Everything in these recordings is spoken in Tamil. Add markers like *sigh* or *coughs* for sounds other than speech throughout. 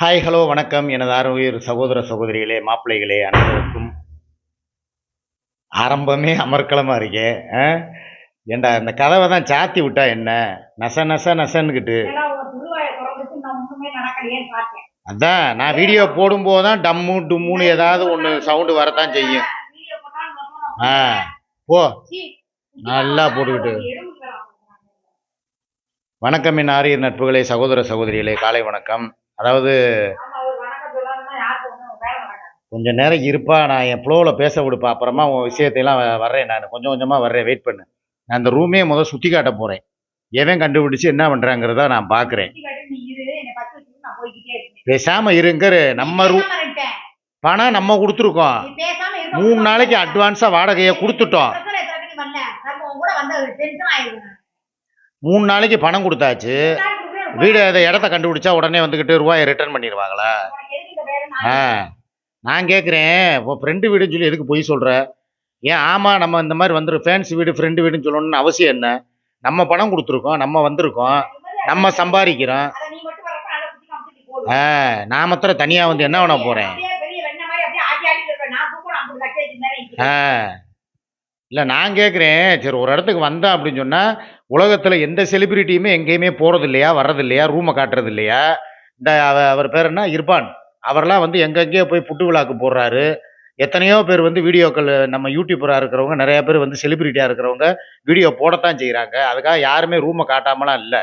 ஹாய் ஹலோ வணக்கம். எனது ஆரோக்கிய சகோதர சகோதரிகளே மாப்பிள்ளைகளே அனைவருக்கும் ஆரம்பமே அமர்க்களமாக இருக்கே? ஏண்டா இந்த கதவை தான் சாத்தி விட்டா என்ன? நச நச நசன்னுக்கிட்டு. அதான் நான் வீடியோ போடும்போது தான் டம்மு டும்முன்னு ஏதாவது ஒன்று சவுண்டு வரத்தான் செய்யும். ஆ போ. நல்லா போட்டுக்கிட்டு. வணக்கம் என் ஆரியர் நட்புகளே சகோதர சகோதரிகளே காலை வணக்கம். அதாவது ஆமா, ஒரு வணக்கம் சொல்லாம யாருக்கு ஒண்ணும் வேலை நடக்காது. கொஞ்ச நேரம் இருப்பா நான் என் ஃப்ளோவில் பேச விடுப்பா. அப்புறமா உன் விஷயத்தையெல்லாம் வர்றேன் நான். கொஞ்சம் கொஞ்சமாக வர்றேன் வெயிட் பண்ணு. நான் அந்த ரூமே முதல் சுற்றி காட்ட போகிறேன் எவன் கண்டுபிடிச்சு என்ன பண்ணுறாங்கிறத நான் பார்க்குறேன். பேசாமல் இருங்கிற நம்ம ரூ. பணம் நம்ம கொடுத்துருக்கோம். மூணு. நாளைக்கு அட்வான்ஸாக வாடகையை கொடுத்துட்டோம். மணி நாளைக்கு பணம் கொடுத்தாச்சு. வீடு அதை இடத்த கண்டுபிடிச்சா உடனே வந்துக்கிட்டு ரூபாயை ரிட்டர்ன் பண்ணிடுவாங்களா? ஆ. நான் கேட்குறேன் இப்போ ஃப்ரெண்டு வீடுன்னு சொல்லி எதுக்கு பொய் சொல்கிற ஏன் ஆமாம் நம்ம இந்த மாதிரி வந்துரு ஃபேன்ஸ் வீடு ஃப்ரெண்டு வீடுன்னு சொல்லணும்னு அவசியம் என்ன? நம்ம பணம் கொடுத்துருக்கோம் நம்ம வந்திருக்கோம் நம்ம சம்பாதிக்கிறோம். ஆ நான் மாத்திரம் தனியாக வந்து என்ன பண்ண போகிறேன் ஆ. இல்லை நான் கேட்குறேன் சரி ஒரு இடத்துக்கு வந்தேன் அப்படின்னு சொன்னால் உலகத்தில் எந்த செலிபிரிட்டியுமே எங்கேயுமே போகிறது இல்லையா வர்றது இல்லையா ரூமை காட்டுறது இல்லையா இந்த அவர் பேர் என்ன? இர்பான். அவர்லாம் வந்து எங்கெங்கேயோ போய் புட்டு விழாக்கு போடுறாரு எத்தனையோ பேர் வந்து வீடியோக்கள் நம்ம யூடியூபராக இருக்கிறவங்க நிறைய பேர் வந்து செலிபிரிட்டியாக இருக்கிறவங்க வீடியோ போடத்தான் செய்கிறாங்க அதுக்காக யாருமே ரூமை காட்டாமலாம் இல்லை.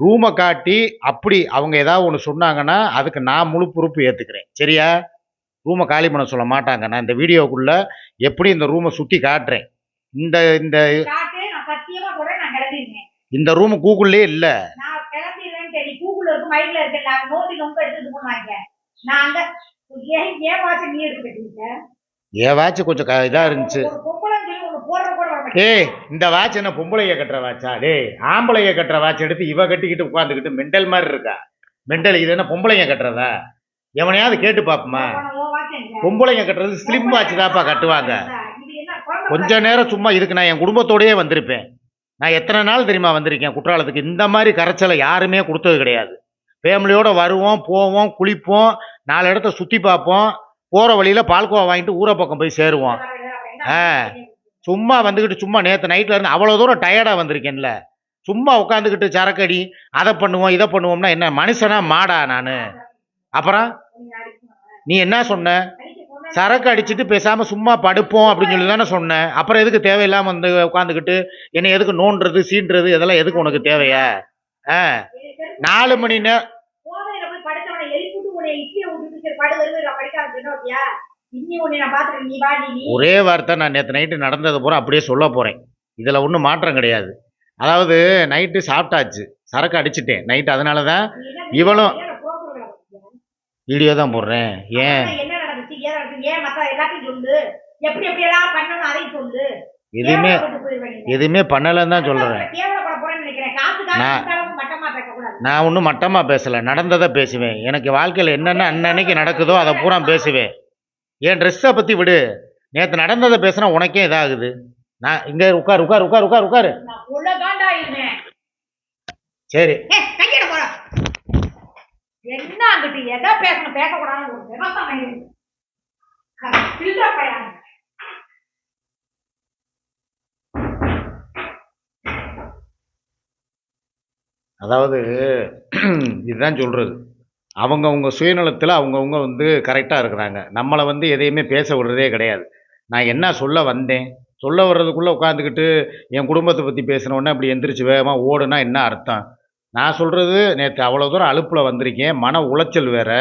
ரூமை காட்டி அப்படி அவங்க ஏதாவது ஒன்று சொன்னாங்கன்னா அதுக்கு நான் முழு பொறுப்பு ஏற்றுக்கிறேன் சரியா? ரூமை காலி பண்ண சொல்ல மாட்டாங்க. நான் இந்த வீடியோக்குள்ளே எப்படி இந்த ரூமை சுற்றி காட்டுறேன்? இந்த இந்த. இந்த ரூம் கூகுள்லே இல்லை. இது ஏன் வாட்ச் கொஞ்சம் க இதாக இருந்துச்சு. ஏய் இந்த வாட்ச் என்ன பொம்பளைய கட்டுற வாட்சா? டேய் ஆம்பளைய கட்டுற வாட்ச் எடுத்து இவ கட்டிக்கிட்டு உட்காந்துக்கிட்டு மெண்டல் மாதிரி இருக்கா? மெண்டல் இது என்ன பொம்பளைங்க கட்டுறதா? எவனையாவது கேட்டு பாப்போமா? பொம்பளைங்க கட்டுறது ஸ்லிம் வாட்ச் தான்ப்பா கட்டுவாங்க. இது கொஞ்ச நேரம் சும்மா இதுக்கு நான் என் குடும்பத்தோடயே வந்திருப்பேன். நான் எத்தனை நாள் தெரியுமா வந்திருக்கேன் குற்றாலத்துக்கு? இந்த மாதிரி கரைச்சலை யாருமே கொடுத்தது கிடையாது. ஃபேமிலியோடு வருவோம் போவோம் குளிப்போம் நாலு இடத்த சுற்றி பார்ப்போம் போகிற வழியில் பால்கோவா வாங்கிட்டு ஊரை பக்கம் போய் சேருவோம். ஆ. சும்மா வந்துக்கிட்டு சும்மா நேற்று நைட்டில் இருந்து அவ்வளோ தூரம் டயர்டாக வந்திருக்கேன்ல. சும்மா உட்காந்துக்கிட்டு சரக்கடி அதை பண்ணுவோம் இதை பண்ணுவோம்னா என்ன மனுஷனா மாடா நான். அப்புறம் நீ என்ன சொன்ன? சரக்கு அடிச்சிட்டு பேசாமல் சும்மா படுப்போம் அப்படின்னு சொல்லி தானே சொன்னேன். அப்புறம் எதுக்கு தேவையில்லாமல் வந்து உட்காந்துக்கிட்டு என்னை எதுக்கு நோண்டுறது சீண்டுறது இதெல்லாம் எதுக்கு உனக்கு தேவையா? ஆ? நாலு மணி நே போதையில போய் படுத்தவனை எழுப்பிட்டு உன்னை இட்லியை விட்டுட்டு சரி படு வருது நான் படிக்காத சொன்னோட்டியா இன்னி உன்னை நான் பாத்துட்டு நீ வாடி நீ ஒரே வார்த்தை நான் நேற்று நைட்டு நடந்தது பூரா அப்படியே சொல்ல போகிறேன் இதில் ஒன்றும் மாற்றம் கிடையாது. அதாவது நைட்டு சாப்பிட்டாச்சு. சரக்கு அடிச்சிட்டேன் நைட்டு அதனால தான் இவளும்? வீடியோ தான் போடுறேன். ஏன்? ஏன் மத்த எல்லாத்தையும் சொல்லு? எப்படி எப்படி எல்லாம் பண்ணணும் அதையும் சொல்லு. எதுவுமே. எதுவுமே பண்ணலைன்னு தான் சொல்கிறேன் நான்- நான் ஒன்றும் மட்டமாக பேசலை. நடந்ததை பேசுவேன். எனக்கு வாழ்க்கையில் என்னென்ன அன்னன்னைக்கு நடக்குதோ அதை பூரா பேசுவேன். என் ட்ரெஸ்ஸை பற்றி விடு. நேற்று நடந்ததை பேசுனா உனக்கே இதாகுது. நான் இங்கே உட்கார் உட்கார் உட்கார் உட்கார் உட்காரு. சரி. என்ன அங்கிட்டு எதை பேசணும்? பேசக்கூடாதுன்னு அதாவது இதுதான் சொல்கிறது அவங்கவுங்க சுயநலத்தில் அவங்கவுங்க வந்து கரெக்டாக இருக்கிறாங்க. நம்மளை வந்து எதையுமே பேச விடுறதே கிடையாது. நான் என்ன சொல்ல வந்தேன்? சொல்ல வர்றதுக்குள்ளே உட்காந்துக்கிட்டு என் குடும்பத்தை பற்றி பேசினோடனே அப்படி எந்திரிச்சு வேகமாக ஓடுனா என்ன அர்த்தம்? நான் சொல்கிறது நேற்று அவ்வளோ தூரம் அழுப்பில் வந்திருக்கேன். மன உளைச்சல் வேறு.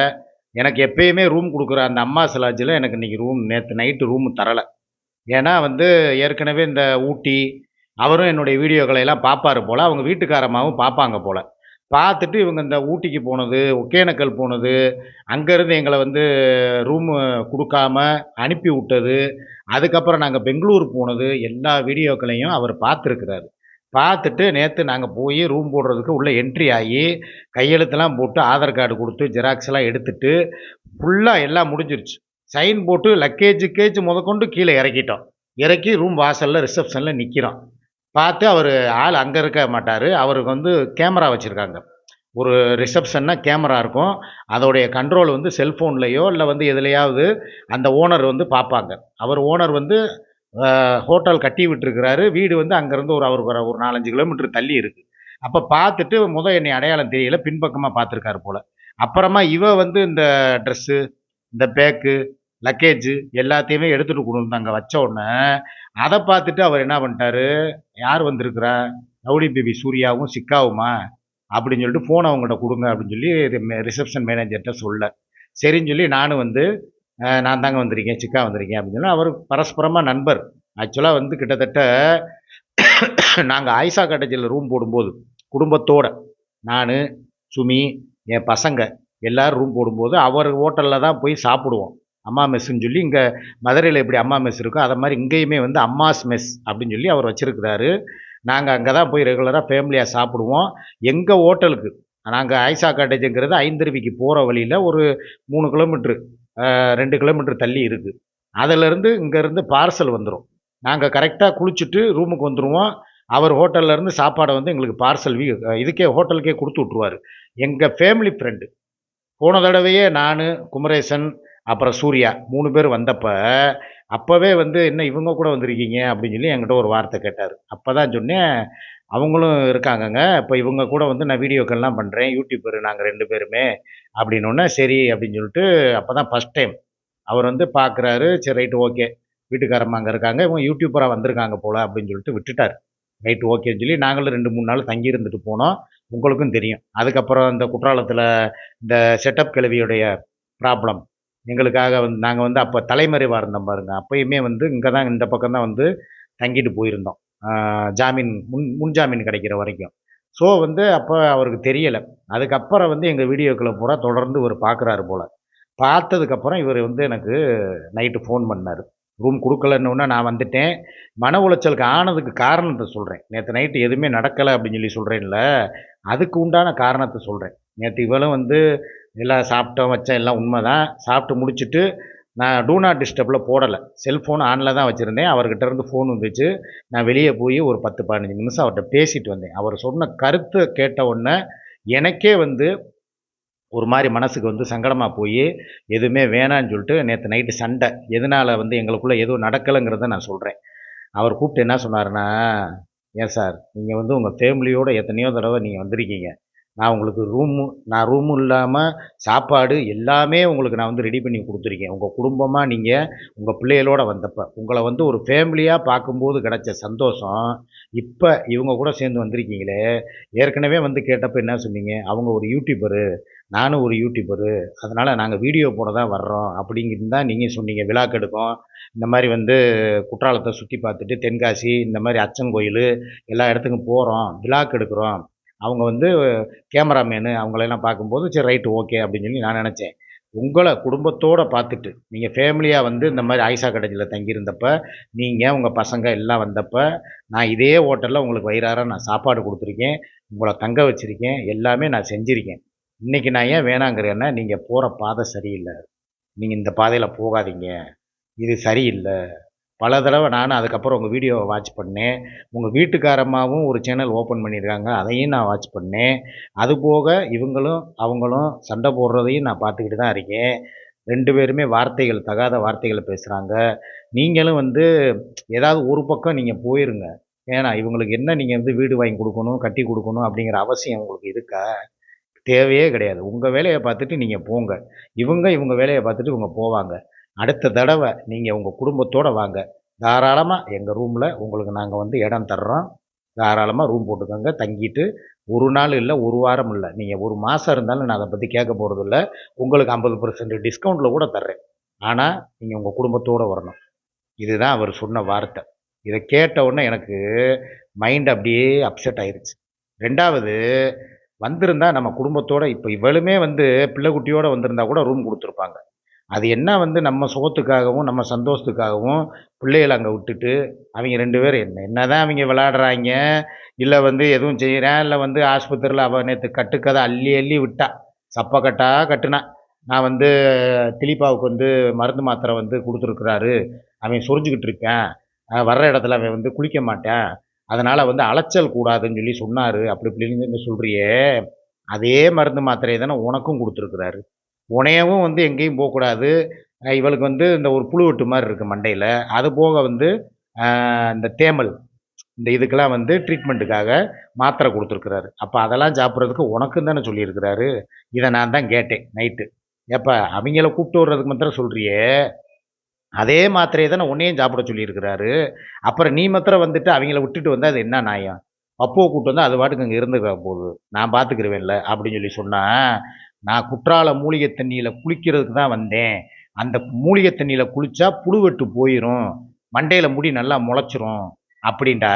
எனக்கு எப்பயுமே ரூம் கொடுக்குற அந்த அம்மா சிலாஜில் எனக்கு இன்றைக்கி ரூம் நேற்று நைட்டு ரூம் தரலை. ஏன்னா வந்து ஏற்கனவே இந்த ஊட்டி அவரும் என்னுடைய வீடியோக்களை எல்லாம் பார்ப்பாரு போல் அவங்க வீட்டுக்காரமாவும் பார்ப்பாங்க போல். பார்த்துட்டு இவங்க இந்த ஊட்டிக்கு போனது ஒகேனக்கல் போனது அங்கேருந்து எங்களை வந்து ரூமு கொடுக்காம அனுப்பி விட்டது அதுக்கப்புறம் நாங்கள் பெங்களூர் போனது எல்லா வீடியோக்களையும் அவர் பார்த்துருக்குறாரு பார்த்துட்டு நேற்று நாங்கள் போய் ரூம் போடுறதுக்கு உள்ளே என்ட்ரி ஆகி கையெழுத்தெல்லாம் போட்டு ஆதார் கார்டு கொடுத்து ஜெராக்ஸ் எல்லாம் எடுத்துட்டு ஃபுல்லாக எல்லாம் முடிஞ்சிருச்சு. சைன் போட்டு லக்கேஜ் கேஜ் முதற்கொண்டு கீழே இறக்கிட்டோம். இறக்கி ரூம் வாசலில் ரிசப்ஷனில் நிற்கிறோம் பார்த்து அவர் ஆள் அங்கே இருக்க மாட்டார். அவருக்கு வந்து கேமரா வச்சுருக்காங்க. ஒரு ரிசப்ஷன்னா கேமரா இருக்கும். அதோடைய கண்ட்ரோல் வந்து செல்ஃபோன்லேயோ இல்லை வந்து எதுலையாவது அந்த ஓனர் வந்து பார்ப்பாங்க. அவர் ஓனர் வந்து ஹோட்டல் கட்டி விட்டுருக்கிறாரு. வீடு வந்து அங்கேருந்து ஒரு அவருக்கு ஒரு- நாலஞ்சு கிலோமீட்டர் தள்ளி இருக்குது அப்போ பார்த்துட்டு முதல் என்னை அடையாளம் தெரியல. பின்பக்கமாக பார்த்துருக்காரு போல். அப்புறமா இவ வந்து இந்த ட்ரெஸ்ஸு இந்த பேக்கு லக்கேஜு எல்லாத்தையுமே எடுத்துகிட்டு கொண்டு அங்கே வச்ச உடனே அதை பார்த்துட்டு அவர் என்ன பண்ணிட்டாரு? யார் வந்திருக்கிறா? ரவுடி பேபி சூர்யாவும் சிக்காவுமா? அப்படின்னு சொல்லிட்டு ஃபோன் அவங்ககிட்ட கொடுங்க அப்படின்னு சொல்லி ரிசப்ஷன் மேனேஜர்கிட்ட சொல்ல. சரின்னு சொல்லி நானும் வந்து நான் தாங்க வந்திருக்கேன் சிக்கா வந்திருக்கேன் அப்படின்னு சொல்லி அவர் பரஸ்பரமாக நண்பர். ஆக்சுவலாக வந்து கிட்டத்தட்ட *coughs* நாங்கள் ஆயிஷா காட்டேஜில் ரூம் போடும்போது குடும்பத்தோட நான் சுமி என் பசங்க எல்லோரும் ரூம் போடும்போது அவர் ஹோட்டலில் தான் போய் சாப்பிடுவோம். அம்மா மெஸ்ஸுன்னு சொல்லி இங்கே மதுரையில் எப்படி அம்மா மெஸ் இருக்கோ அதை மாதிரி இங்கேயுமே வந்து அம்மாஸ் மெஸ் அப்படின்னு சொல்லி அவர் வச்சுருக்கிறாரு. நாங்கள் அங்கே தான் போய் ரெகுலராக ஃபேமிலியாக சாப்பிடுவோம். எங்கள் ஹோட்டலுக்கு நாங்கள் ஐசா காட்டேஜுங்கிறது ஐந்தருவிக்கு போகிற வழியில் ஒரு மூணு கிலோமீட்ரு ரெண்டு கிலோமீட்டர் தள்ளி இருக்குது அதிலேருந்து இங்கேருந்து பார்சல் வந்துடும் நாங்கள் கரெக்டாக குளிச்சுட்டு ரூமுக்கு வந்துடுவோம் அவர் ஹோட்டல்லேருந்து சாப்பாடை வந்து எங்களுக்கு பார்சல் வீ இதுக்கே ஹோட்டலுக்கே கொடுத்து விட்ருவாரு எங்கள் ஃபேமிலி ஃப்ரெண்டு. போன தடவையே நான் குமரேசன் அப்புறம் சூர்யா மூணு பேர் வந்தப்போ அப்போவே வந்து என்ன இவங்க கூட வந்திருக்கீங்க? அப்படின்னு சொல்லி என்கிட்ட ஒரு வார்த்தை கேட்டார். அப்போ தான் சொன்னேன் அவங்களும் இருக்காங்கங்க. இப்போ இவங்க கூட வந்து நான் வீடியோக்கள்லாம் பண்ணுறேன் யூடியூபர் நாங்கள் ரெண்டு பேருமே அப்படின்னோடனே சரி அப்படின்னு சொல்லிட்டு அப்போ தான் ஃபஸ்ட் டைம் அவர் வந்து பார்க்குறாரு சரி ரைட்டு ஓகே வீட்டுக்காரம்மா அங்கே இருக்காங்க. இவங்க யூடியூபராக வந்திருக்காங்க போல் அப்படின்னு சொல்லிட்டு விட்டுட்டார். ரைட்டு ஓகேன்னு சொல்லி நாங்களும் ரெண்டு மூணு நாள் தங்கி இருந்துட்டு போனோம். உங்களுக்கும் தெரியும். அதுக்கப்புறம் இந்த குற்றாலத்தில் இந்த செட்டப் கிழவியுடைய ப்ராப்ளம் எங்களுக்காக வந்து நாங்கள் வந்து அப்போ தலைமறைவாக இருந்தோம் பாருங்க. அப்பயுமே வந்து இங்கே தான் இந்த பக்கம் தான் வந்து தங்கிட்டு போயிருந்தோம். ஜாமீன் முன் முன் ஜாமீன் கிடைக்கிற வரைக்கும். ஸோ வந்து அப்போ அவருக்கு தெரியலை. அதுக்கப்புறம் வந்து எங்கள் வீடியோக்களை பூரா தொடர்ந்து இவர் பார்க்குறாரு போல். பார்த்ததுக்கப்புறம் இவர் வந்து எனக்கு நைட்டு ஃபோன் பண்ணார். ரூம் கொடுக்கலன்னு நான் வந்துட்டேன். மன உளைச்சலுக்கு ஆனதுக்கு காரணத்தை சொல்கிறேன் நேற்று நைட்டு எதுவுமே நடக்கலை அப்படின்னு சொல்லி சொல்கிறேன்ல அதுக்கு உண்டான காரணத்தை சொல்கிறேன் நேற்று இவளும் வந்து எல்லாம் சாப்பிட்டோம் வச்சேன் எல்லாம் உண்மை தான் சாப்பிட்டு முடிச்சுட்டு நான் டூ நாட் டிஸ்டர்பில் போடலை. செல்ஃபோன் ஆனில் தான் வச்சுருந்தேன். அவர்கிட்ட இருந்து ஃபோன் வந்துச்சு. நான் வெளியே போய் ஒரு பத்து பதினஞ்சு நிமிஷம் அவர்கிட்ட பேசிட்டு வந்தேன். அவர் சொன்ன கருத்தை கேட்ட உடனே எனக்கே வந்து ஒரு மாதிரி மனசுக்கு வந்து சங்கடமாக போய் எதுவுமே வேணான்னு சொல்லிட்டு நேற்று நைட்டு சண்டை. எதனால் வந்து எங்களுக்குள்ளே எதுவும் நடக்கலைங்கிறத நான் சொல்கிறேன் அவர் கூப்பிட்டு என்ன சொன்னார்னா ஏன் சார் நீங்கள் வந்து உங்கள் ஃபேமிலியோட எத்தனையோ தடவை நீங்கள் வந்திருக்கீங்க. நான் உங்களுக்கு ரூமு நான் ரூமும் இல்லாமல் சாப்பாடு எல்லாமே உங்களுக்கு நான் வந்து ரெடி பண்ணி கொடுத்துருக்கேன். உங்கள் குடும்பமாக நீங்கள் உங்கள் பிள்ளைகளோடு வந்தப்போ உங்களை வந்து ஒரு ஃபேமிலியாக பார்க்கும்போது கிடச்ச சந்தோஷம் இப்போ இவங்க கூட சேர்ந்து வந்திருக்கீங்களே ஏற்கனவே வந்து கேட்டப்போ என்ன சொன்னீங்க? அவங்க ஒரு யூடியூபரு நானும் ஒரு யூடியூபரு அதனால் நாங்கள் வீடியோ போட தான் வர்றோம் அப்படிங்கிறது தான் நீங்கள் சொன்னீங்க விழாக்கெடுக்கும் இந்த மாதிரி வந்து குற்றாலத்தை சுற்றி பார்த்துட்டு தென்காசி இந்த மாதிரி அச்சங்கோயில் எல்லா இடத்துக்கும் போகிறோம் விழாக்கு எடுக்கிறோம். அவங்க வந்து கேமராமேனு அவங்களெல்லாம் பார்க்கும்போது சரி ரைட்டு ஓகே அப்படின்னு சொல்லி நான் நினச்சேன். உங்களை குடும்பத்தோடு பார்த்துட்டு நீங்கள் ஃபேமிலியாக வந்து இந்த மாதிரி ஆயிஷா கடையில் தங்கியிருந்தப்ப நீங்கள் உங்கள் பசங்க எல்லாம் வந்தப்போ நான் இதே ஹோட்டலில் உங்களுக்கு வயிறார நான் சாப்பாடு கொடுத்துருக்கேன் உங்களை தங்க வச்சுருக்கேன் எல்லாமே நான் செஞ்சுருக்கேன். இன்றைக்கி நான் ஏன் வேணாங்கிறேன்னா நீங்கள் போகிற பாதை சரியில்லை. நீங்கள் இந்த பாதையில் போகாதீங்க. இது சரியில்லை. பல தடவை நானும் அதுக்கப்புறம் உங்கள் வீடியோவை வாட்ச் பண்ணேன். உங்கள் வீட்டுக்காரம்மாவும் ஒரு சேனல் ஓப்பன் பண்ணியிருக்காங்க. அதையும் நான் வாட்ச் பண்ணேன். அதுபோக இவங்களும் அவங்களும் சண்டை போடுறதையும் நான் பார்த்துக்கிட்டு தான் இருக்கேன். ரெண்டு பேருமே வார்த்தைகள் தகாத வார்த்தைகளை பேசுகிறாங்க நீங்களும் வந்து ஏதாவது ஒரு பக்கம் நீங்கள் போயிருங்க. ஏன்னா இவங்களுக்கு என்ன நீங்கள் வந்து வீடு வாங்கி கொடுக்கணும் கட்டி கொடுக்கணும் அப்படிங்கிற அவசியம் உங்களுக்கு இருக்கா? தேவையே கிடையாது. உங்கள் வேலையை பார்த்துட்டு நீங்கள் போங்க. இவங்க இவங்க வேலையை பார்த்துட்டு இவங்க போவாங்க. அடுத்த தடவை நீங்கள் உங்கள் குடும்பத்தோடு வாங்க. தாராளமாக எங்கள் ரூமில் உங்களுக்கு நாங்கள் வந்து இடம் தர்றோம். தாராளமாக ரூம் போட்டுக்கோங்க. தங்கிட்டு ஒரு நாள் இல்லை ஒரு வாரம் இல்லை. நீங்கள் ஒரு மாதம் இருந்தாலும் நான் அதை பற்றி கேட்க போகிறதில்ல உங்களுக்கு ஐம்பது பர்சன்ட் டிஸ்கவுண்ட்டில் கூட தர்றேன். ஆனால் நீங்கள் உங்கள் குடும்பத்தோடு வரணும். இதுதான் அவர் சொன்ன வார்த்தை. இதை கேட்டவுடனே எனக்கு மைண்ட் அப்படியே அப்செட் ஆயிடுச்சு ரெண்டாவது வந்திருந்தா நம்ம குடும்பத்தோடு இப்போ இவளுமே வந்து பிள்ளைக்குட்டியோடு வந்திருந்தா கூட ரூம் கொடுத்துருப்பாங்க. அது என்ன வந்து நம்ம சுகத்துக்காகவும் நம்ம சந்தோஷத்துக்காகவும் பிள்ளைகளை அங்கே விட்டுட்டு அவங்க ரெண்டு பேரும் என்ன என்னதான் அவங்க விளாடுறாங்க இல்லை வந்து எதுவும் செய்கிறேன் இல்லை வந்து ஆஸ்பத்திரியில் அவள் நேற்று கட்டுக்கதை அள்ளி அள்ளி விட்டா சப்பக்கட்டாக கட்டுனா நான் வந்து திலீப்பாவுக்கு வந்து மருந்து மாத்திரை வந்து கொடுத்துருக்குறாரு அவன் சொரிஞ்சுக்கிட்டு இருக்கேன் வர்ற இடத்துல அவன் வந்து குளிக்க மாட்டேன் அதனால் வந்து அலைச்சல் கூடாதுன்னு சொல்லி சொன்னார் அப்படி இப்படின்னு சொல்கிறியே அதே மருந்து மாத்திரையை தானே உனக்கும் கொடுத்துருக்குறாரு. உனையவும் வந்து எங்கேயும் போகக்கூடாது. இவளுக்கு வந்து இந்த ஒரு புழு வெட்டு மாதிரி இருக்குது மண்டையில். அது போக வந்து இந்த தேமல் இந்த இதுக்கெல்லாம் வந்து ட்ரீட்மெண்ட்டுக்காக மாத்திரை கொடுத்துருக்குறாரு. அப்போ அதெல்லாம் சாப்பிட்றதுக்கு உனக்கும் தானே சொல்லியிருக்கிறாரு. இதை நான் தான் கேட்டேன் நைட்டு ஏப்பா அவங்கள கூப்பிட்டு வர்றதுக்கு மாத்திரம் சொல்கிறியே அதே மாத்திரையை தானே உன்னையும் சாப்பிட சொல்லியிருக்கிறாரு. அப்புறம் நீ மாத்திரம் வந்துட்டு அவங்கள விட்டுட்டு வந்தால் அது என்ன நியாயம்? அப்போ கூப்பிட்டு வந்தால் அது பாட்டுக்கு அங்கே இருந்துக்க போகுது. நான் பார்த்துக்கிருவேன்ல அப்படின்னு சொல்லி சொன்னால் நான் குற்றால மூலிகை தண்ணியில் குளிக்கிறதுக்கு தான் வந்தேன். அந்த மூலிகை தண்ணியில் குளித்தா புழுவெட்டு போயிடும் மண்டையில் முடி நல்லா முளைச்சிரும். அப்படின்டா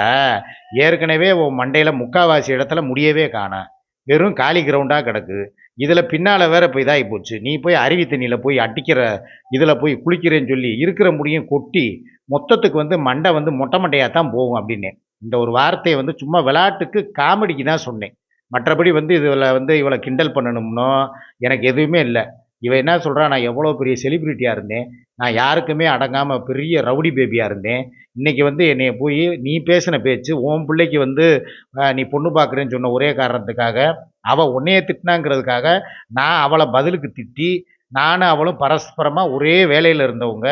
ஏற்கனவே உன் மண்டையில் முக்காவாசி இடத்துல முடியவே காணோம் வெறும் காலி கிரவுண்டாக கிடக்கு. இதில் பின்னால் வேற இப்போ இதாகி போச்சு. நீ போய் அருவி தண்ணியில் போய் அடிக்கிற இதில் போய் குளிக்கிறேன்னு சொல்லி இருக்கிற முடியும் கொட்டி மொத்தத்துக்கு வந்து மண்டை வந்து மொட்டை மண்டையாக தான் போகும் அப்படின்னு. இந்த ஒரு வார்த்தையை வந்து சும்மா விளையாட்டுக்கு காமெடிக்கு தான் சொன்னேன். மற்றபடி வந்து இதில் வந்து இவளை கிண்டல் பண்ணணும்னோ எனக்கு எதுவுமே இல்லை. இவன் என்ன சொல்கிறா நான் எவ்வளோ பெரிய செலிப்ரிட்டியாக இருந்தேன். நான் யாருக்குமே அடங்காமல் பெரிய ரவுடி பேபியாக இருந்தேன். இன்னைக்கு வந்து என்னை போய் நீ பேசின பேச்சு உன் பிள்ளைக்கு வந்து நீ பொண்ணு பார்க்குறேன்னு சொன்ன ஒரே காரணத்துக்காக அவள் உன்னைய திட்டினாங்கிறதுக்காக நான் அவளை பதிலுக்கு திட்டி நானும் அவளும் பரஸ்பரமாக ஒரே வேலையில் இருந்தவங்க.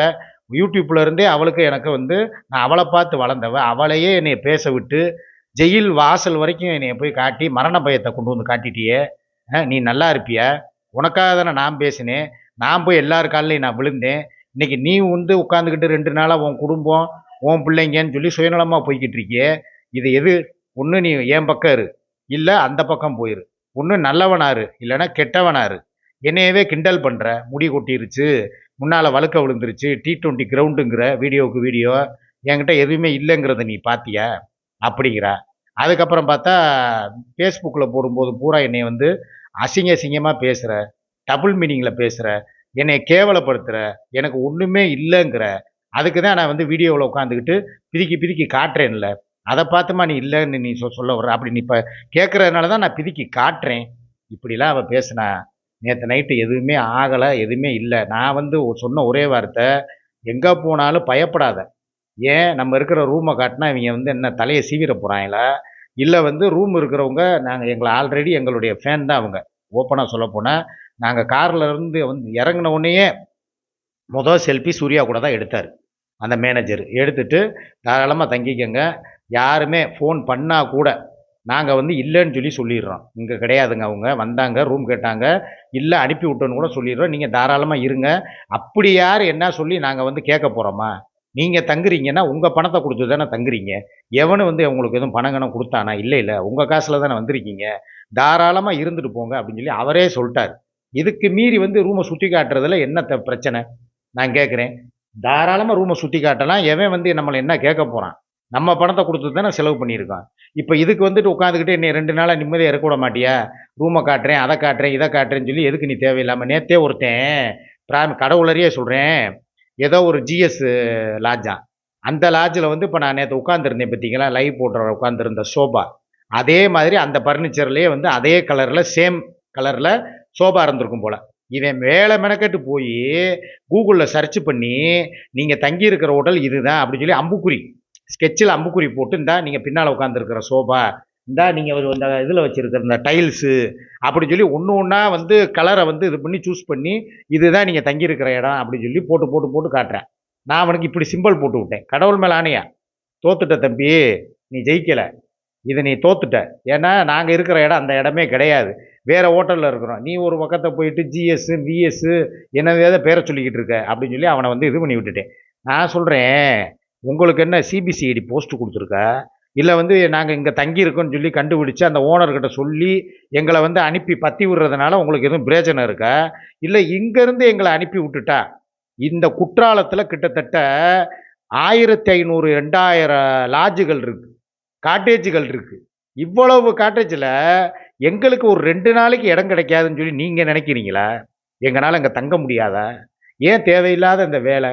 யூடியூப்லேருந்தே அவளுக்கு எனக்கு வந்து நான் அவளை பார்த்து வளர்ந்தவ அவளையே என்னை பேச விட்டு ஜெயில் வாசல் வரைக்கும் என்னை போய் காட்டி மரண பயத்தை கொண்டு வந்து காட்டிட்டியே. நீ நல்லா இருப்பிய? உனக்காக தானே நான் பேசினேன். நான் போய் எல்லார் காலையும் நான் விழுந்தேன். இன்னைக்கு நீ வந்து உட்காந்துக்கிட்டு ரெண்டு நாளாக உன் குடும்பம் உன் பிள்ளைங்கன்னு சொல்லி சுயநலமாக போய்கிட்டு இருக்கியே. இது எது? ஒன்று நீ என் பக்கம் இரு. இல்லை அந்த பக்கம் போயிரு. ஒன்று நல்லவனாரு இல்லைன்னா கெட்டவனாரு என்னையவே கிண்டல் பண்ணுற முடி கொட்டிருச்சு. முன்னால் வழுக்க விழுந்துருச்சு. டி டுவெண்ட்டி கிரவுண்டுங்கிற வீடியோவுக்கு வீடியோ. என்கிட்ட எதுவுமே இல்லைங்கிறத நீ பார்த்தியா அப்படிங்கிறா. அதுக்கப்புறம் பார்த்தா ஃபேஸ்புக்கில் போடும்போது பூரா என்னை வந்து அசிங்க அசிங்கமாக பேசுகிற டபுள் மீனிங்கில் பேசுகிற என்னை கேவலப்படுத்துகிற எனக்கு ஒன்றுமே இல்லைங்கிற அதுக்கு தான் நான் வந்து வீடியோவில் உட்காந்துக்கிட்டு பிதுக்கி பிதுக்கி காட்டுறேன்ல. அதை பார்த்துமா நீ இல்லைன்னு நீ சொ- சொல்ல வர்ற. அப்படி நீ இப்போ கேட்குறதுனால தான் நான் பிதுக்கி காட்டுறேன். இப்படிலாம் அவள் பேசினா நேற்று நைட்டு எதுவுமே ஆகலை எதுவுமே இல்லை. நான் வந்து சொன்ன ஒரே வார்த்தை எங்கே போனாலும் பயப்படாத. ஏன் நம்ம இருக்கிற ரூமை காட்டினா இவங்க வந்து என்ன தலையை சீவிர போகிறாங்களா இல்லை வந்து ரூம் இருக்கிறவங்க நாங்கள் எங்களை ஆல்ரெடி எங்களுடைய ஃபேன் தான் அவங்க. ஓப்பனாக சொல்லப்போனால் நாங்கள் காரில் இருந்து வந்து இறங்கின உடனேயே மொதல் செல்ஃபி சூர்யா கூட தான் எடுத்தார். அந்த மேனேஜர் எடுத்துட்டு தாராளமாக தங்கிக்கங்க. யாருமே ஃபோன் பண்ணால் கூட நாங்கள் வந்து இல்லைன்னு சொல்லி சொல்லிடுறோம். இங்கே கிடையாதுங்க அவங்க. வந்தாங்க ரூம் கேட்டாங்க. இல்லை அனுப்பி விட்டோன்னு கூட சொல்லிடுறோம். நீங்கள் தாராளமாக இருங்க. அப்படி யார் என்ன சொல்லி நாங்கள் வந்து கேட்க போகிறோமா நீங்கள் தங்குறீங்கன்னா உங்கள் பணத்தை கொடுத்து தானே தங்குறீங்க. எவனும் வந்து உங்களுக்கு எதுவும் பணங்கணம் கொடுத்தானா? இல்லை இல்லை. உங்கள் காசில் தானே வந்திருக்கீங்க. தாராளமாக இருந்துட்டு போங்க அப்படின்னு சொல்லி அவரே சொல்லிட்டார். இதுக்கு மீறி வந்து ரூமை சுற்றி காட்டுறதுல என்ன த- பிரச்சனை? நான் கேட்குறேன் தாராளமாக ரூமை சுற்றி காட்டலாம். எவன் வந்து நம்மளை என்ன கேட்க போகிறான் நம்ம பணத்தை கொடுத்து தானே செலவு பண்ணியிருக்கோம் இப்போ இதுக்கு வந்துட்டு உட்காந்துக்கிட்டு என்னை ரெண்டு நாளாக நிம்மதியாக இருக்கக்கூட விட மாட்டியா? ரூமை காட்டுறேன் அதை காட்டுறேன் இதை காட்டுறேன்னு சொல்லி எதுக்கு நீ தேவையில்லாமல் நேற்றே ஒருத்தன் பிராமி கடவுளரையே சொல்கிறேன் ஏதோ ஒரு ஜிஎஸ் லாட்ஜா அந்த லாட்ஜில் வந்து இப்போ நான் நேற்று உட்காந்துருந்தேன் பார்த்தீங்களா? லைவ் போடுற உட்காந்துருந்த சோபா. அதே மாதிரி அந்த பர்னிச்சர்லேயே வந்து அதே கலரில் சேம் கலரில் சோபா இருந்திருக்கும் போல். இவன் வேலை மெனக்கெட்டு போய் கூகுளில் சர்ச் பண்ணி நீங்கள் தங்கி இருக்கிற ஹோட்டல் இதுதான் அப்படின்னு சொல்லி அம்புக்குறி ஸ்கெட்சில் அம்புக்குறி போட்டு இந்தா நீங்கள் பின்னால் உட்காந்துருக்கிற சோபா இந்தா நீங்கள் ஒரு இந்த இதில் வச்சுருக்கிற இந்த டைல்ஸு அப்படி சொல்லி ஒன்று ஒன்றா வந்து கலரை வந்து இது பண்ணி சூஸ் பண்ணி இதுதான் நீங்கள் தங்கியிருக்கிற இடம் அப்படின்னு சொல்லி போட்டு போட்டு போட்டு காட்டுறேன். நான் அவனுக்கு இப்படி சிம்பிள் போட்டு விட்டேன். கடவுள் மேலே ஆணையா? தோத்துட்ட தம்பி நீ ஜெயிக்கலை. இதை நீ தோத்துட்ட. ஏன்னா நாங்கள் இருக்கிற இடம் அந்த இடமே கிடையாது. வேறு ஹோட்டலில் இருக்கிறோம். நீ ஒரு பக்கத்தை போயிட்டு ஜிஎஸ்ஸு விஎஸ்ஸு என்னதையாவது பேரை சொல்லிக்கிட்டு இருக்க அப்படின்னு சொல்லி அவனை வந்து இது பண்ணி விட்டுட்டேன். நான் சொல்கிறேன் உங்களுக்கு என்ன சிபிசிஐடி போஸ்ட்டு கொடுத்துருக்கா? இல்லை வந்து நாங்கள் இங்கே தங்கியிருக்கோன்னு சொல்லி கண்டுபிடிச்சு அந்த ஓனர்கிட்ட சொல்லி எங்களை வந்து அனுப்பி பற்றி விடுறதுனால உங்களுக்கு எதுவும் பிரயோஜனம் இருக்கா? இல்லை இங்கேருந்து எங்களை அனுப்பி விட்டுட்டா? இந்த குற்றாலத்தில் கிட்டத்தட்ட ஆயிரத்தி ஐநூறு ரெண்டாயிரம் லாட்ஜுகள் இருக்குது காட்டேஜுகள் இருக்குது இவ்வளவு காட்டேஜில் எங்களுக்கு ஒரு ரெண்டு நாளைக்கு இடம் கிடைக்காதுன்னு சொல்லி நீங்கள் நினைக்கிறீங்களா? எங்களால் இங்கே தங்க முடியாதா? ஏன் தேவையில்லாத இந்த வேலை?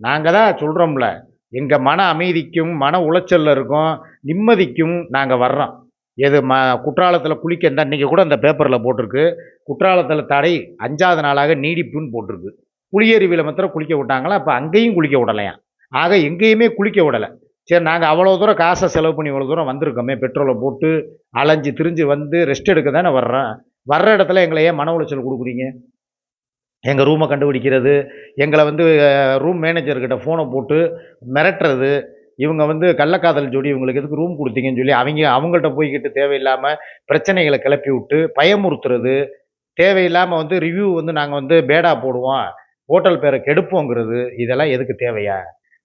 நாங்கள் தான் சொல்கிறோம்ல எங்கள் மன அமைதிக்கும் மன உளைச்சலில் இருக்கும் நிம்மதிக்கும் நாங்கள் வர்றோம். எது ம குற்றாலத்தில் குளிக்க இந்த இன்றைக்கி கூட அந்த பேப்பரில் போட்டிருக்கு. குற்றாலத்தில் தடை அஞ்சாவது நாளாக நீடிப்புன்னு போட்டிருக்கு. புளியருவியில் மாத்திரம் குளிக்க விட்டாங்களா? அப்போ அங்கேயும் குளிக்க விடலையாம் ஆக எங்கேயுமே குளிக்க விடலை. சரி நாங்கள் அவ்வளோ தூரம் காசை செலவு பண்ணி இவ்வளோ தூரம் வந்திருக்கோமே பெட்ரோலை போட்டு அலைஞ்சு திரிஞ்சு வந்து ரெஸ்ட் எடுக்க தானே வர்றோம். வர்ற இடத்துல எங்களை ஏன் மன உளைச்சல் கொடுக்குறீங்க? எங்கள் ரூமை கண்டுபிடிக்கிறது எங்களை வந்து ரூம் மேனேஜர்கிட்ட ஃபோனை போட்டு மிரட்டுறது இவங்க வந்து கள்ளக்காதல் ஜோடி இவங்களுக்கு எதுக்கு ரூம் கொடுத்தீங்கன்னு சொல்லி அவங்க அவங்கள்ட்ட போய்கிட்டு தேவையில்லாமல் பிரச்சனைகளை கிளப்பி விட்டு பயமுறுத்துறது தேவையில்லாமல் வந்து ரிவ்யூ வந்து நாங்கள் வந்து பேடா போடுவோம் ஹோட்டல் பேரை கெடுப்போங்கிறது இதெல்லாம் எதுக்கு தேவையா?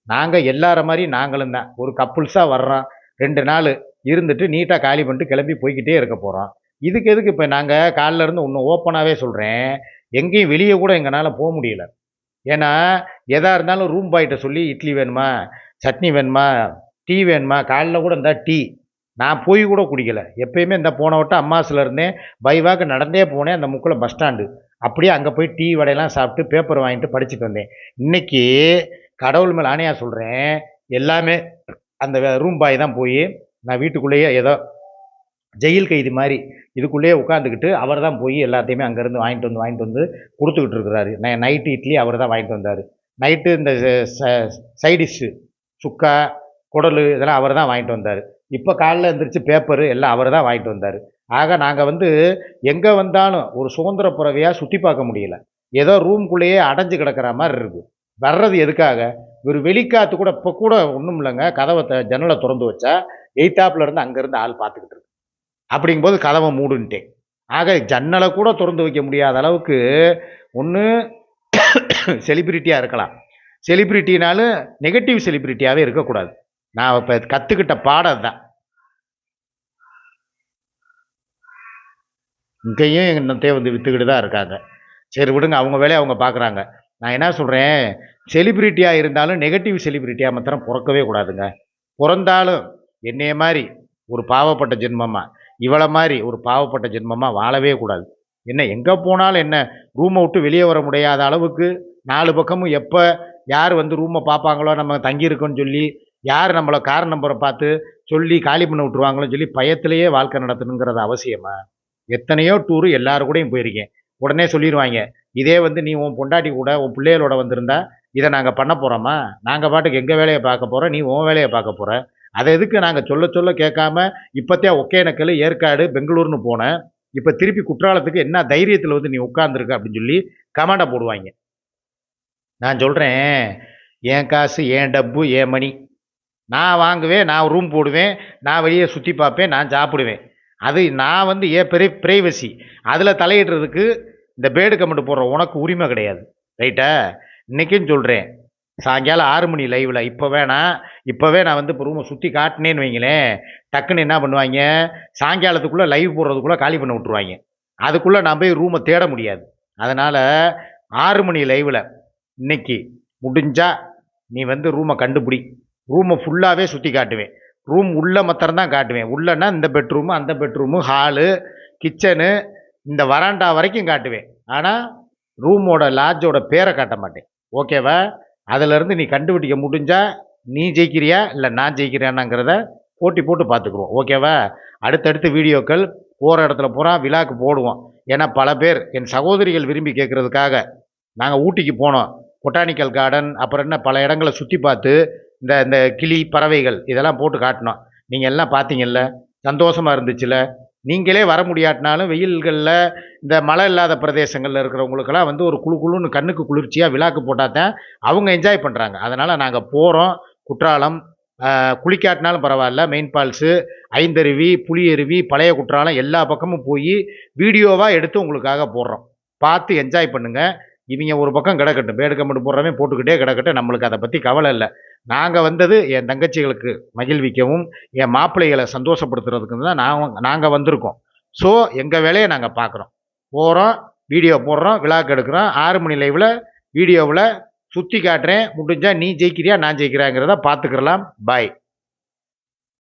நாங்கள் எல்லார மாதிரி நாங்களும் தான். ஒரு கப்புள்ஸாக வர்றோம் ரெண்டு நாள் இருந்துட்டு நீட்டாக காலி பண்ணிட்டு கிளம்பி போய்கிட்டே இருக்க போகிறோம் இதுக்கு எதுக்கு இப்போ நாங்கள் காலிலேருந்து ஒன்று ஓப்பனாகவே சொல்கிறேன் எங்கேயும் வெளியே கூட எங்களால் போக முடியல. ஏன்னா எதாக இருந்தாலும் ரூம் பாய்கிட்ட சொல்லி இட்லி வேணுமா சட்னி வேணுமா டீ வேணுமா காலைல கூட இருந்தால் டீ. நான் போய் கூட குடிக்கல. எப்பயுமே இந்த போன வட்டம் அம்மாசில் இருந்தேன். பைவாக்கு நடந்தே போனேன் அந்த முக்கில் பஸ் ஸ்டாண்டு அப்படியே அங்கே போய் டீ வடையெல்லாம் சாப்பிட்டு பேப்பர் வாங்கிட்டு படிச்சுட்டு வந்தேன். இன்னைக்கு கடவுள் மேலே ஆணையாக சொல்கிறேன் எல்லாமே அந்த ரூம் பாய் தான் போய் நான் வீட்டுக்குள்ளேயே ஏதோ ஜெயில் கைதி மாதிரி இதுக்குள்ளேயே உட்காந்துக்கிட்டு அவர் தான் போய் எல்லாத்தையுமே அங்கேருந்து வாங்கிட்டு வந்து வாங்கிட்டு வந்து கொடுத்துக்கிட்டு இருக்கிறாரு. நைட்டு இட்லி அவர் தான் வாங்கிட்டு வந்தார். நைட்டு இந்த சைடிஷ்ஷு சுக்கா குடல் இதெல்லாம் அவர் தான் வாங்கிட்டு வந்தார். இப்போ காலைல எழுந்திரிச்சு பேப்பரு எல்லாம் அவர் தான் வாங்கிட்டு வந்தார். ஆக நாங்கள் வந்து எங்கே வந்தாலும் ஒரு சுதந்திர புறவையாக சுற்றி பார்க்க முடியல. ஏதோ ரூம்குள்ளேயே அடைஞ்சு கிடக்கிற மாதிரி இருக்குது வர்றது எதுக்காக? ஒரு வெளிக்காத்து கூட இப்போ கூட ஒன்றும் இல்லைங்க. கதவை ஜன்னலை திறந்து வச்சா எய்த்தாப்புல இருந்து அங்கேருந்து ஆள் பார்த்துக்கிட்டு அப்படிங்கும்போது கதவை மூடுன்ட்டேன். ஆக ஜன்னலை கூட திறந்து வைக்க முடியாத அளவுக்கு ஒன்று செலிப்ரிட்டியாக *coughs* இருக்கலாம். செலிப்ரிட்டினாலும் நெகட்டிவ் செலிப்ரிட்டியாகவே இருக்கக்கூடாது. நான் இப்போ கற்றுக்கிட்ட பாடம் தான் இங்கேயும் என்னத்தையும் வந்து விற்றுக்கிட்டு தான் இருக்காங்க. சரி விடுங்க அவங்க வேலையை அவங்க பார்க்குறாங்க நான் என்ன சொல்கிறேன் செலிப்ரிட்டியாக இருந்தாலும் நெகட்டிவ் செலிப்ரிட்டியாக மாத்திரம் பிறக்கவே கூடாதுங்க. பிறந்தாலும் என்னைய மாதிரி ஒரு பாவப்பட்ட ஜென்மமாக இவளை மாதிரி ஒரு பாவப்பட்ட ஜென்மமாக வாழவே கூடாது. என்ன எங்கே போனாலும் என்ன ரூமை விட்டு வெளியே வர முடியாத அளவுக்கு நாலு பக்கமும் எப்போ யார் வந்து ரூமை பார்ப்பாங்களோ நம்ம தங்கியிருக்கோன்னு சொல்லி யார் நம்மளை கார் நம்பரை பார்த்து சொல்லி காலி பண்ண விட்ருவாங்களோன்னு சொல்லி பயத்திலேயே வாழ்க்கை நடத்தணுங்கிறது அவசியமா? எத்தனையோ டூரு எல்லாரு கூடயும் போயிருக்கேன். உடனே சொல்லிடுவாங்க இதே வந்து நீ உன் பொண்டாட்டி கூட உன் பிள்ளைகளோட வந்திருந்தா இதை நாங்கள் பண்ண போகிறோமா நாங்கள் பாட்டுக்கு எங்கள் வேலையை பார்க்க போகிறோம் நீ உன் வேலையை பார்க்க போகிற அதை எதுக்கு நாங்கள் சொல்ல சொல்ல கேட்காம இப்போத்தே ஒகேனக்கல் ஏற்காடு பெங்களூர்னு போனேன். இப்போ திருப்பி குற்றாலத்துக்கு என்ன தைரியத்தில் வந்து நீ உட்காந்துருக்க அப்படின்னு சொல்லி கமாண்டை போடுவாங்க. நான் சொல்கிறேன் என் காசு என் டப்பு என் மணி நான் வாங்குவேன் நான் ரூம் போடுவேன் நான் வெளியே சுற்றி பார்ப்பேன் நான் சாப்பிடுவேன். அது நான் வந்து ஏன் பெரிய ப்ரைவசி அதில் தலையிடுறதுக்கு இந்த பேடு கமெண்ட் போடுற உனக்கு உரிமை கிடையாது. ரைட்டா இன்றைக்கும் சொல்கிறேன் சாயங்காலம் ஆறு மணி லைவில் இப்போ வேணாம் இப்போவே நான் வந்து இப்போ ரூமை சுற்றி காட்டினேன்னு வைங்களேன் டக்குன்னு என்ன பண்ணுவாங்க? சாயங்காலத்துக்குள்ளே லைவ் போடுறதுக்குள்ளே காலி பண்ண விட்ருவாங்க அதுக்குள்ளே நான் போய் ரூமை தேட முடியாது. அதனால் ஆறு மணி லைவில் இன்னைக்கு முடிஞ்சால் நீ வந்து ரூமை கண்டுபிடி. ரூமை ஃபுல்லாகவே சுற்றி காட்டுவேன். ரூம் உள்ளே மாத்திரம்தான் காட்டுவேன். உள்ளன்னா இந்த பெட்ரூமு அந்த பெட்ரூமு ஹாலு கிச்சனு இந்த வராண்டா வரைக்கும் காட்டுவேன். ஆனால் ரூமோட லாட்ஜோட பேரை காட்ட மாட்டேன். ஓகேவா அதிலிருந்து நீ கண்டுபிடிக்க முடிஞ்சால் நீ ஜெயிக்கிறியா இல்லை நான் ஜெயிக்கிறியானாங்கிறத போட்டி போட்டு பார்த்துக்குருவோம் ஓகேவா அடுத்தடுத்த வீடியோக்கள் போகிற இடத்துல பூரா விழாக்கு போடுவோம். ஏன்னா பல பேர் என் சகோதரிகள் விரும்பி கேட்குறதுக்காக நாங்கள் ஊட்டிக்கு போனோம். பொட்டானிக்கல் கார்டன் அப்புறம் என்ன பல இடங்களை சுற்றி பார்த்து இந்த இந்த கிளி பறவைகள் இதெல்லாம் போட்டு காட்டினோம். நீங்கள் எல்லாம் பார்த்தீங்கல்ல? சந்தோஷமாக இருந்துச்சுல்ல நீங்களே வர முடியாட்டினாலும் வெயில்களில் இந்த மழை இல்லாத பிரதேசங்களில் இருக்கிறவங்களுக்கெல்லாம் வந்து ஒரு குளு குளுன்னு கண்ணுக்கு குளிர்ச்சியாக விழாக்கு போட்டால் தான் அவங்க என்ஜாய் பண்ணுறாங்க அதனால் நாங்கள் போகிறோம் குற்றாலம் குளிக்காட்டினாலும் பரவாயில்ல. மெயின் ஃபால்ஸு ஐந்தருவி புளியருவி பழைய குற்றாலம் எல்லா பக்கமும் போய் வீடியோவாக எடுத்து உங்களுக்காக போடுறோம். பார்த்து என்ஜாய் பண்ணுங்கள் இவங்க ஒரு பக்கம் கிடக்கட்டும். பேடு கமெண்ட் போடுறவன் போட்டுக்கிட்டே கிடக்கட்டும். நம்மளுக்கு அதை பற்றி கவலை இல்லை. நாங்கள் வந்தது என் தங்கச்சிகளுக்கு மகிழ்விக்கவும் என் மாப்பிள்ளைகளை சந்தோஷப்படுத்துறதுக்கு தான் நான் நாங்கள் வந்திருக்கோம். ஸோ எங்கள் வேலையை நாங்கள் பார்க்குறோம். போகிறோம் வீடியோ போடுறோம் விழாக்கு எடுக்கிறோம். ஆறு மணி லைவில் வீடியோவில் சுற்றி காட்டுறேன். முடிஞ்சால் நீ ஜெயிக்கிறியா நான் ஜெயிக்கிறாங்கிறத பார்த்துக்கிறலாம். பாய்